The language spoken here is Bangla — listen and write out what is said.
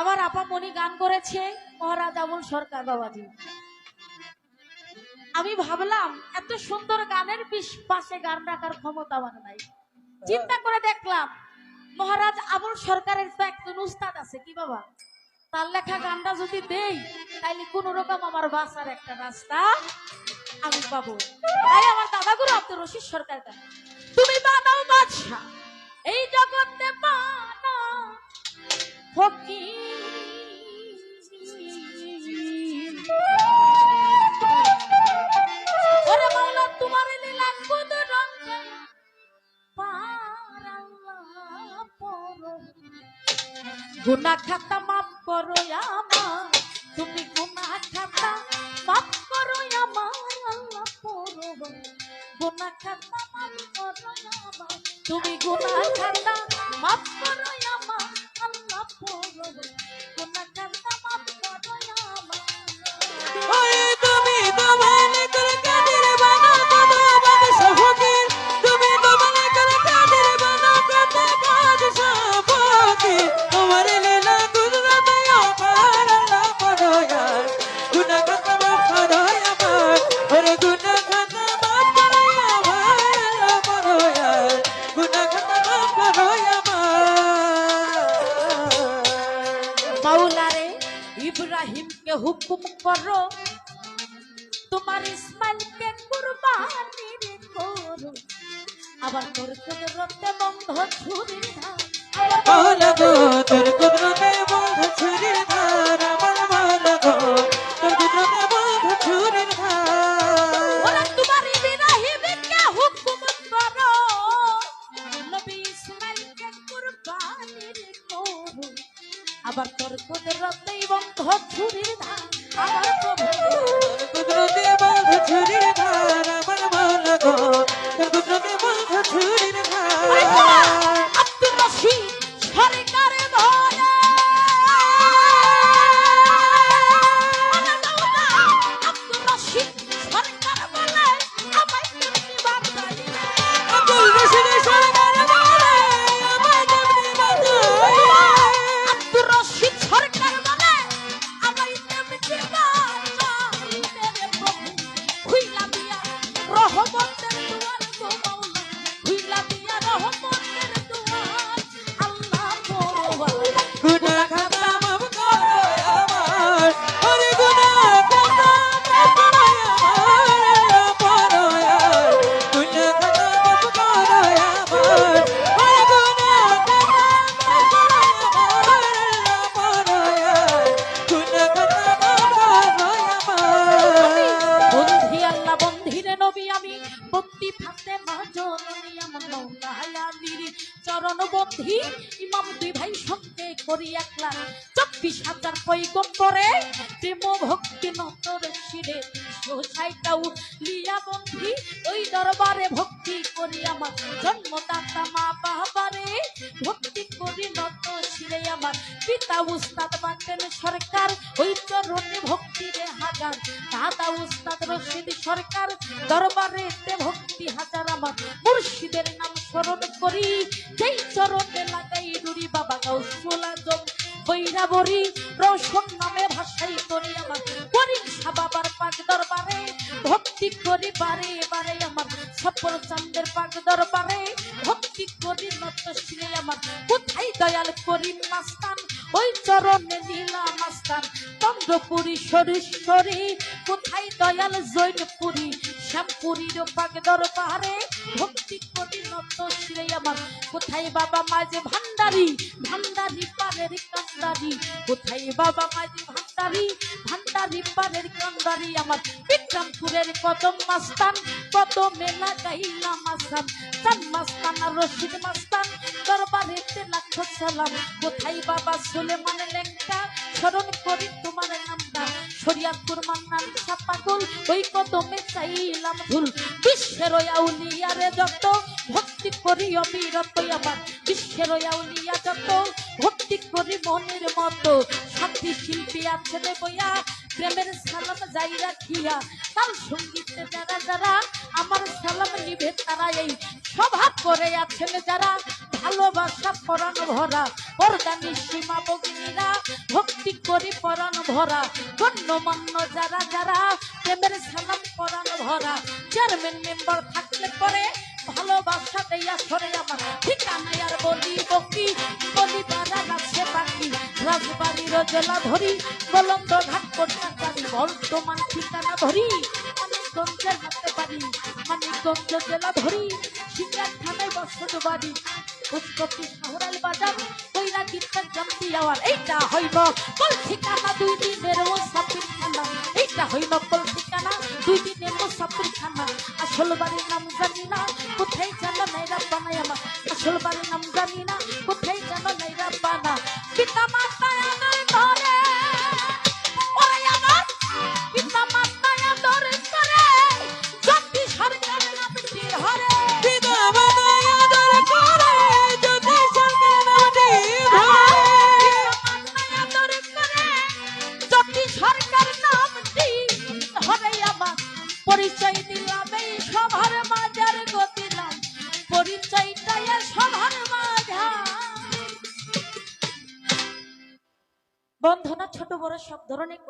আমার আপা মনি গান করেছে, মহারাজ সরকার বাবাজি। আমি ভাবলাম, এত সুন্দর গানের পাশে গান রাখার ক্ষমতা আমার নাই। চিন্তা করে দেখলাম, মহারাজ আবুল সরকারের তো একজন উস্তাদ আছে, কি বাবা? তার লেখা গানটা যদি দেই, তাইলে কোন রকম আমার বাসার একটা রাস্তা আমি পাবো। তাই আমার দাদাগুরু আব্দুর রশিদ সরকার তুমি দাদাও বাদশা এই জগতে বানা গুনা খাতা মাফ করো আমার তুমি গুনা খাতা মাফ করো আমার আল্লাহ পরো গুনা খাতা মাফ করো আমার তুমি গুনা খাতা মাফ করো আমার আল্লাহ পরো গুনা খাতা মাফ করো আমার মাওলারে ইব্রাহিমকে হুকুম করো তোমার ইসমাইলকে কুরবানি করো আবার তোর কুদরতে বন্ধ ছুরির ধার মাওলা গো তোর আবার তোর কুদরতে বন্ধ ছুরির ধার আবার তোর কুদরতে বন্ধ ছুরির ধার। মৌলা চরণ বন্ধি ইমাম দুই ভাই সঙ্গে করি একলা। চব্বিশ হাজার পৈগম্বরে প্রেম ভক্তি নতর শিরে সোসাইটাও লিয়া বন্ধি ওই দরবারে ভক্তি করি আমার। জন্মদাতা মা বাবারে ভক্তি করি নত শিরে আমার। পিতা উস্তাদ বাটেন সরকার, ওই চরণে ভক্তি রে হাজার। দাদা উস্তাদ রশিদ সরকার দরবারে ভক্তি হাজার আমার। মুর্শিদের নাম স্মরণ করি, যেই চরণে লাগাই ডুরি বাবা গাউসুলা জম বৈরাবরী রোশন নামে ভাষাই করি আমার। পরীক্ষা বাবার পাক দরবারে, ভক্তি করি বারে বারে আমার। সফল চান্দের পাক দরবারে, ভক্তি করি নত শ্রী আমার। কোথায় দয়াল করি মাস্তান, ওই চরণে নীলা মাস্তান। চন্দ্রপুরী সরেশ্বরী, কোথায় দয়াল জৈনপুরী শ্যামপুরীর পাক দরবারে ভক্তি করি নত শ্রী আমার। কোথায় বাবা মাঝে ভান্ডারি? ভান্ডারি পারের কান্দারি। কোথায় বাবা মাঝে ভান্ডারি? ভান্ডারি পারের কান্দারি আমার। বিক্রমপুরের কদম মাস্তান কত মেলা গাইলা মাস্তান চান মাস্তান আর রশিদ মাস্তান দরবারে লাখ সালাম। কোথায় বাবা সুলেমান লেঙ্কা স্মরণ করি তোমার নামটা। শরিয়াতপুর চাইলাম ধুল বিশ্বের আউলিয়ারে যত ভক্তি করি অবিরত আমার। দেশের আউলিয়া যত ভক্তি করি মনের মতো। সাথী শিল্পী আছে রে বইয়া, প্রেমের সালাম যাই রাখিয়া। তার সঙ্গীতে যারা যারা, আমার সালাম নিবে তারা এই স্বভাব করে আছেন যারা। ভালোবাসা পরাণ ভরা পর্দানি সীমা বগিনীরা ভক্তি করি পরাণ ভরা। গণ্যমান্য যারা যারা, প্রেমের সালাম ভরা চেয়ারম্যান মেম্বার থাকলে পরে ভালোবাসা দেয়া সরে আমার। ঠিকানায় আর বলি বকি বলি বারা গাছে পাখি। রাজবাড়ির জেলা ধরি বলন্দ ঘাট কন্যাচারী বর্তমান ঠিকানা ধরি। মানিকগঞ্জের হাতে পারি মানিকগঞ্জ জেলা ধরি। সিঙ্গার থানায় বসত বাড়ি। উৎপত্তি শহরাল বাজার কইরা গীতটা জানতি যাওয়ার এইটা হইব কল ঠিকানা দুই দিনের ও সাপির খানা এইটা হইব বানাই আমার আসল বাড়ির নাম জানি না কোথায় জানো নাইরা বানা। পিতা মাতা আদর করে ওরে আমার পিতা মাতা আদর করে জগদী সরকার নামটি হরে। পিতা মাতায় আদর করে যদি সরকার নামটি ধরে যদি সরকার নামটি হবে আমার। পরিচয় দিলাম বন্ধনা ছোট বড় সব ধরনের